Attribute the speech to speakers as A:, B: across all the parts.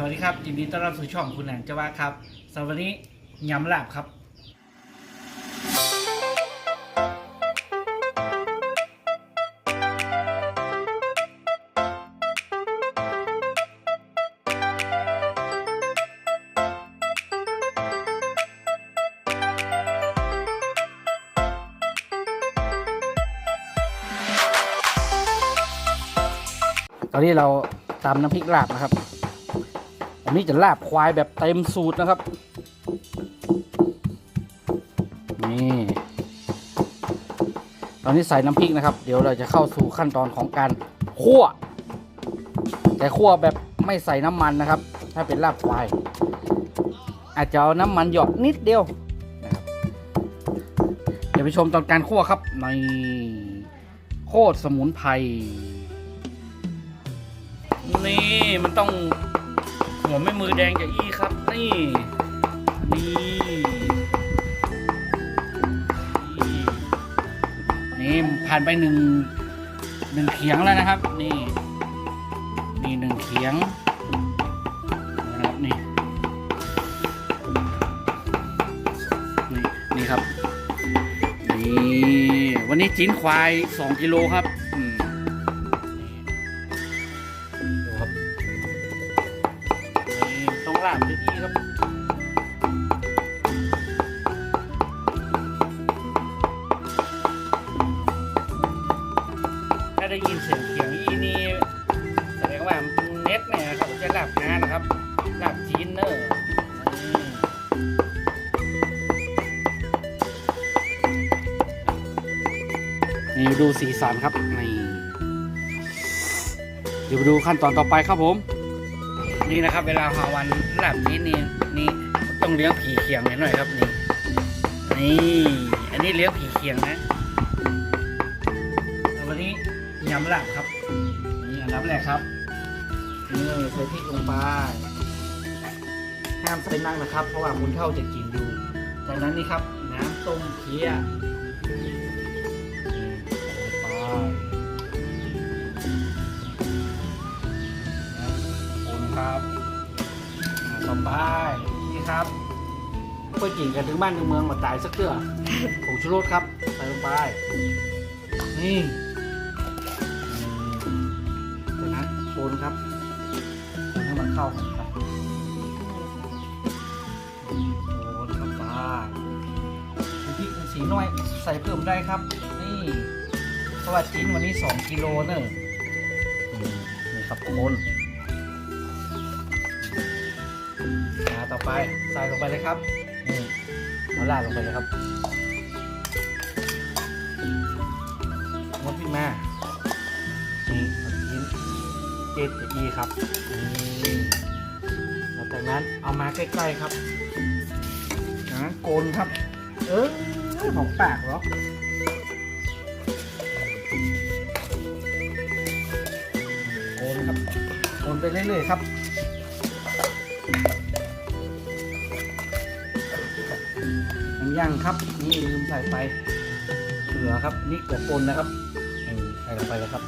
A: สวัสดีครับยินดีต้อนรับสู่ช่องคุณแหนงเจาวาครับสำหรับวันนี้ยำลาบครับ ตอนนี้เราตำน้ำพริกลาบนะครับันนี้จะลาบควายแบบเต็มสูตรนะครับ นี่ ตอนนี้ใส่น้ำพริกนะครับ เดี๋ยวเราจะเข้าสู่ขั้นตอนของการคั่ว แต่คั่วแบบไม่ใส่น้ำมันนะครับ ถ้าเป็นลาบควาย อาจจะเอาน้ำมันหยดนิดเดียวนะครับเดี๋ยวไปชมตอนการคั่วครับในโคตรสมุนไพรนี่มันต้อง หัวไม่มือแดงอย่าอี้ครับนี่นี่นี่นี่ผ่านไปหนึ่งหนึ่งเขียงแล้วนะครับ นี่นี่หนึ่งเขียงนะครับนี่นี่นี่ครับนี่วันนี้จิ้นควายสองกิโลครับอืมดูครับ ลาบที่ครับถ้าได้ยินเสียงเขียงอีนี่แสดงว่าเน็ตเนี่ยนะครับจะลาบงานนะครับลาบจีนเนอร์นี่นี่ดูสีสันครับนี่เดี๋ยวไปดูขั้นตอนต่อไปครับผม นี่นะครับ เวลาหาวันลาบนี้นี่นี่ต้องเลี้ยงผีเขียงหน่อยครับนี่นี่อันนี้เลี้ยงผีเขียงนะแล้ววันนี้ยำหลาบครับนี่อันดับแรกครับนี่ใส่พริกลงไปห้ามใส่นักนะครับ เพราะว่าคุณเท่าจะกินอยู่จากนั้นนี่ครับน้ำต้มเคี่ยนี่ ครับสบายนี่ครับเพื่อกินกันถึงบ้านถึงเมืองมาตายสักเตื้อผงชูรสครับใส่ลงไปนี่จากนั้นคนครับคนให้มันเข้ากันครับคนเข้าไปพริกสีน้อยใส่เพิ่มได้ครับ นี่เพราะว่าชิ้นวันนี้ 2 กิโลเนอะนี่ครับคน ไปใส่ลงไปเลยครับนี่เอาลาดลงไปเลยครับมดขึ้นมานี่ชิ้นเจ็ดจะอีครับนี่แล้วจากนั้นเอามาใกล้ๆครับนั้นโกนครับ เออของปากเหรอโกนครับโกนไปเรื่อยๆครับ ย่างครับ นี่ลืมใส่ไปเกลือครับ นี่เกลือป่นนะครับนี่ใส่ลงไปเลยครับ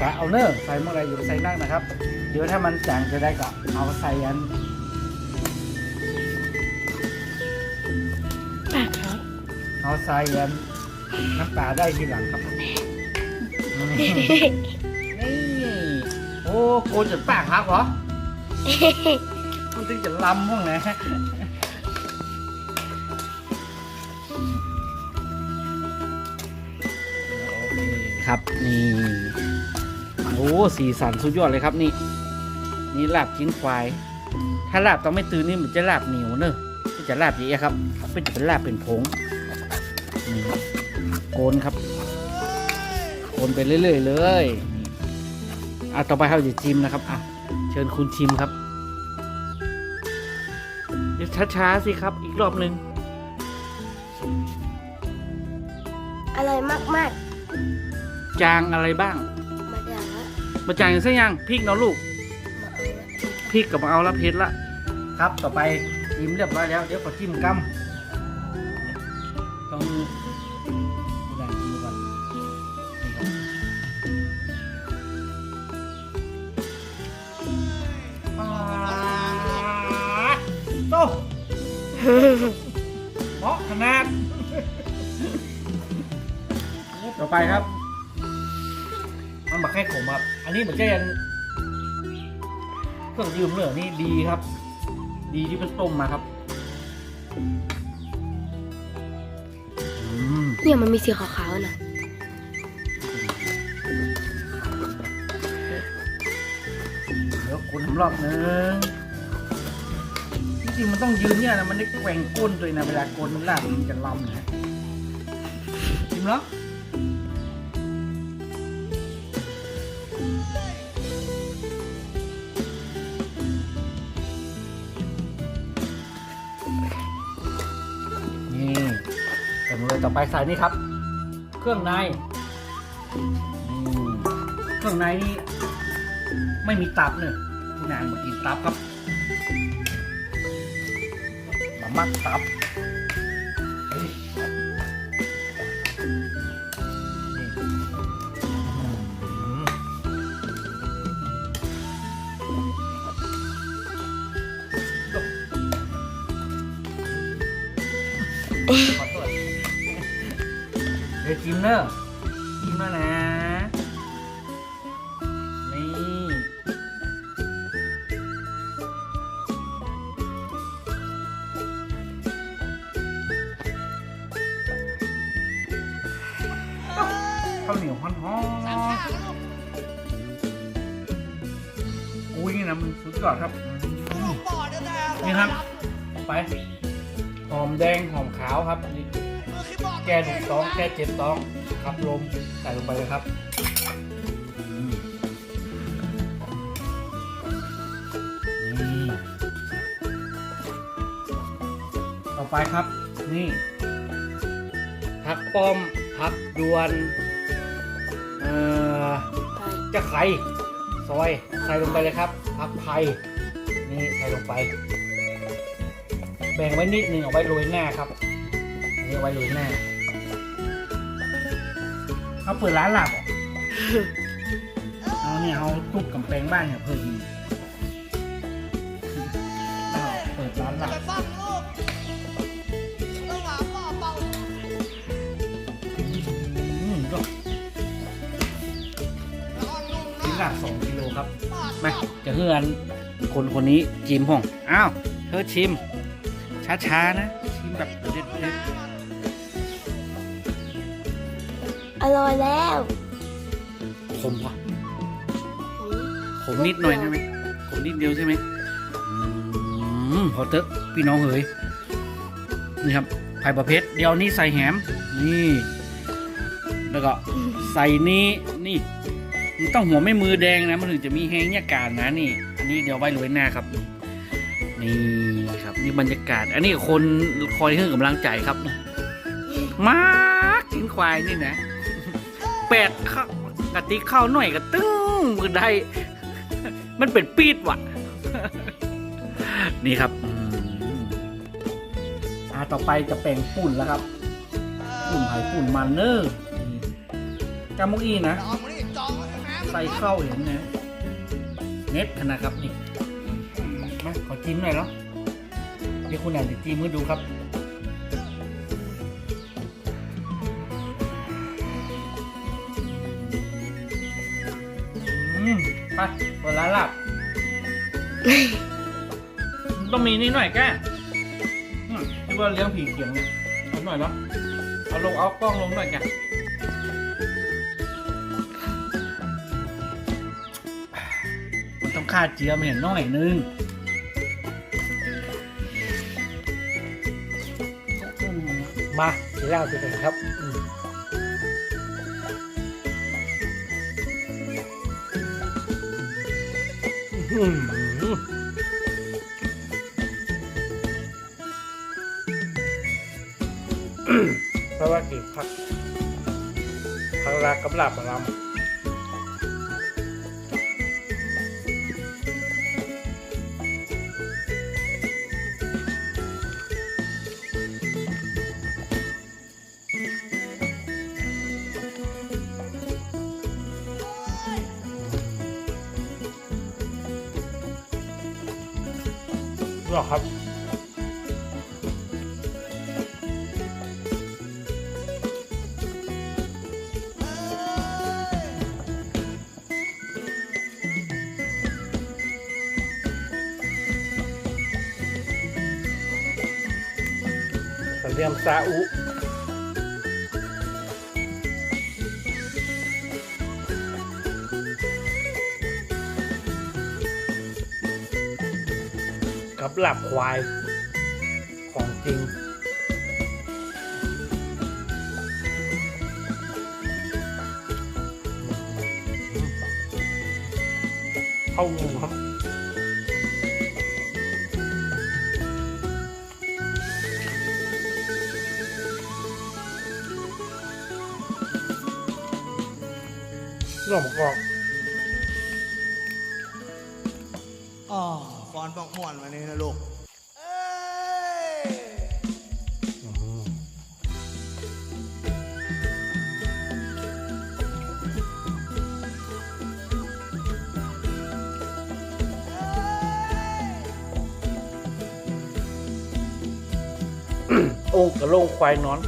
A: กะเอาเนอร์ใส่เมื่อไหรอยู่าไปใส่นั่งนะครับ เดี๋ยวถ้ามันจางจะได้ก็เอาใส่อัน
B: ปากครับ
A: เอาใส่อันน้ำปลาได้ทีหลังครับนี่นี่โอ้โกนจนปากครับเหรอมันถึงจะล้ำห้องนะ ครับ นี่โอ้สีสันสุดยอดเลยครับนี่ นี่ลาบชิ้นควาย ถ้าลาบต้องไม่ตื่นนี่มันจะลาบเหนียวเนอะที่จะลาบอย่างเงี้ยครับเป็นจะเป็นลาบเป็นผงนี่โกนครับโกนไปเรื่อยๆเลยนี่อะต่อไปเราจะชิมนะครับอะเชิญคุณชิมครับช้าๆสิครับ อีกรอบหนึ่ง
B: อร่อยมาก ๆ
A: จางอะไรบ้าง
B: มาจางมะ
A: จางยังใช่ยังพริกเนาะลูกพริกกับมาเอาละเพชรละครับต่อไปจิ้มเรียบร้อยแล้ว เดี๋ยวขอจิ้มกัมต้องก่อนโตเหมาะขนาด ต่อไปครับ มันมาแค่ขมครับ อันนี้เหมือนจะยังเครื่องยืมเหนือนี่ดีครับ ดีที่เป็นต้มมาครับอืม
B: เนี่ยมันมีสีขาวๆนะ
A: เดี๋ยวคุณทำรอบนึงจริงๆมันต้องยืนเนี่ยนะมันได้แกว่งก้นด้วยนะเวลาก้นมันลากมันจะลำนะจริงเหร อไปใส่นี่ครับ เครื่องในเครื่องในนี่ไม่มีตับเนี่ยคุณนางมากินตับครับมามักตับ ดี๋ยวจิ้มเนอะจิ้มแล้วนะ นี่ ข้าวเหนียวฮ้อนฮ้อนอุ้ยนี่นะมันสุดยอดครับอืมนี่ครับ ไป หอมแดงหอมขาวครับ นี่แก้ถูกต้องแก้เจ็บต้องครับลมใส่ลงไปเลยครับอืมนี่ต่อไปครับ นี่ผักป้อมผักดวนเอ่อ
B: ไป
A: จะไข่ซอยใส่ลงไปเลยครับผักไผ่นี่ใส่ลงไป แบ่งไว้นิดนึงเอาไว้โรยหน้าครับอันนี่เอาไว้โรยหน้า เขาเปิดร้านหลับเอาเนี่ยเอาตุ๊กกับแปลงบ้านเนี่ยเพิ่มเปิดร้านหลับ
C: ไปฟังลูกระหว่างพ่อเป่า
A: อืมก็
C: แล้วก็นุ่ม
A: ชิ้น
C: นะ
A: ละสองกิโลครับ
C: ป้า
A: มาจะเฮือนคนคนนี้จิมพ่อง อ้าว เธอชิม ช้าๆนะ
B: อร่อยแล้ว
A: ๆขมปะขมนิดหน่อยใช่ไหมขมนิดเดียวใช่ไหมอืมพอเตอะพี่น้องเอ๋ยนี่ครับไผ่ประเภทเดี๋ยวนี้ใส่แหมนี่ แล้วก็ใส่นี้นี่มันต้องหัวไม่มือแดงนะมันถึงจะมีแห้งยากาศนะนี่ อันนี้เดี๋ยวไว้โรยหน้าครับ นี่ครับนี่บรรยากาศ อันนี้คนคอยให้กำลังใจครับ มากกินควายนี่นะ แปดข้าวกะติข้าวหน่อยก็ตึ้งมือได้ มันเป็นปีดว่ะ นี่ครับอ่าต่อไปจะแปลงปุ่นแล้วครับ ปุ่นไผ่ปุ่นมันเนอร์กามุก
C: อีนะ ใส่
A: ข้าวเห็นนะเน็ตขนาดครับนี่มาขอจิ้มหน่อยแล้วเดี๋ยวคุณแอนจะจิ้มมือดูครับ ไปเปิดร้านหลับ ต้องมีนี่หน่อยแกอืมที่ว่าเลี้ยงผีเขียงเนี่ยเอาหน่อยเนาะเอาลงเอากล้องลงหน่อยแกมันต้องค่าเจียมเห็นน้อยนึงอืมมาทีแรกจะเป็นครับ เพราะว่ากี่พักพักลากกับหลับมาลำ หรอครับเรียมซาอุ กับหลับควายของจริง เข้างูครับเรื่องกอก
D: อ๋อ อนปอกม่วนมานี่นะลูกเอ้ย
A: โอ้กระโลงควายนอน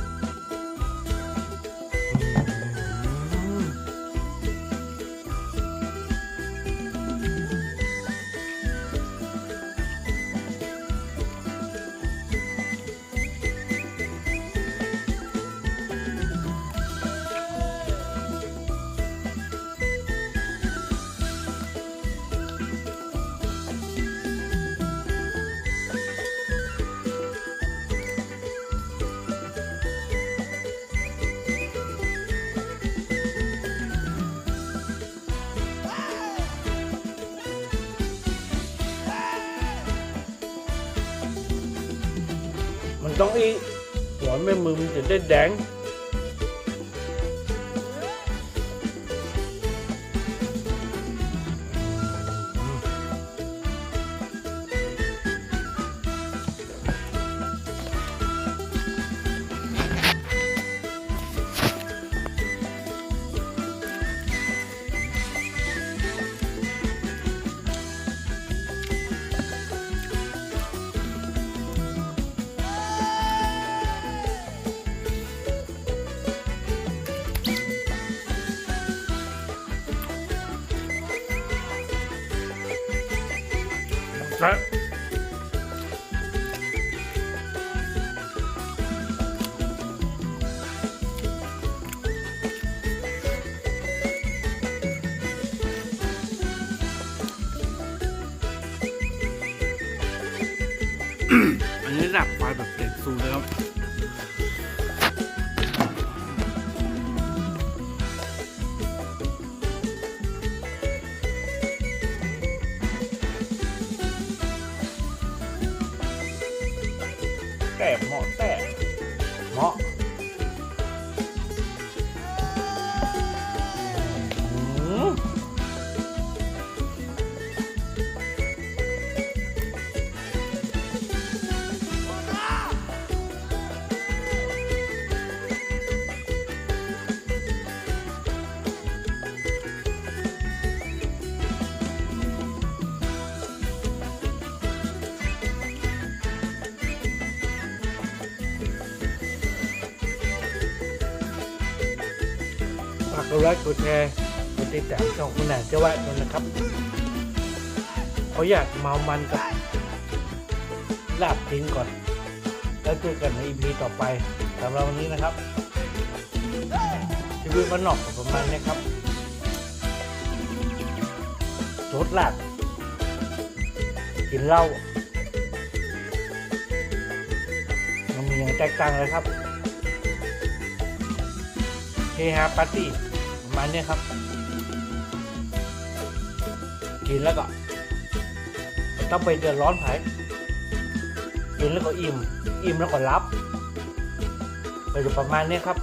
A: นต้องอีหัวแม่มือมันจะได้แดง ค แต่เหมาะแต่เหมาะ ดไลค์กดแชร์กดติดตามช่องคุณหนาเจ้าแวะด้วยนะครับเขาอยากเมามันกับลาบทิ้งก่อน แล้วเจอกันใน EP ต่อไปสำหรับวันนี้นะครับชีวิตมันนอกก็ประมาณนี้ครับรสลาบกินเหล้ามันมีอย่างแตกต่างเลยครับเฮฮาปาร์ตี้ มาณเนี้ยครับ กินแล้วก็ต้องไปเดือดร้อนไผกินแล้วก็อิ่ม อิ่มแล้วก็รับไปดูประมาณเนี้ยครับ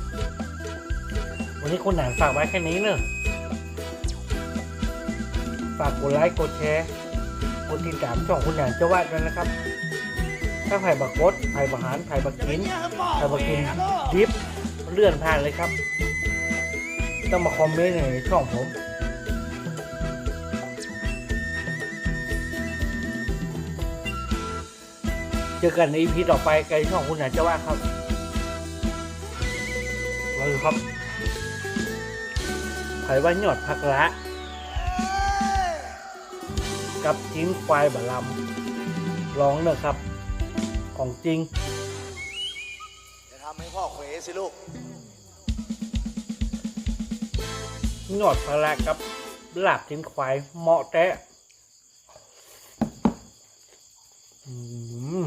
A: วันนี้คุณหนานฝากไว้แค่นี้เนอะฝากกดไลค์กดแชร์กดติดตามช่องคุณหนานเจ้าวาดด้วยนะครับ ถ้าไผ่บักกดไผ่บักหารไผ่บักกินไผ่บักกินดิฟเลื่อนผ่านเลยครับ ต้องมาคอมเมนต์ในช่องผมเจอกันใน EP ต่อไปไกลช่องคุณหนาจะว่าครับเราครับไขว่ายอดผักละ กับจิ้นควายบะลำร้องเนอะครับ ของจริง จะทำ
D: ให้พ่อเขวสิลูก
A: นอดพลากับหลาบทิ้นควายเหมาะแตะอืม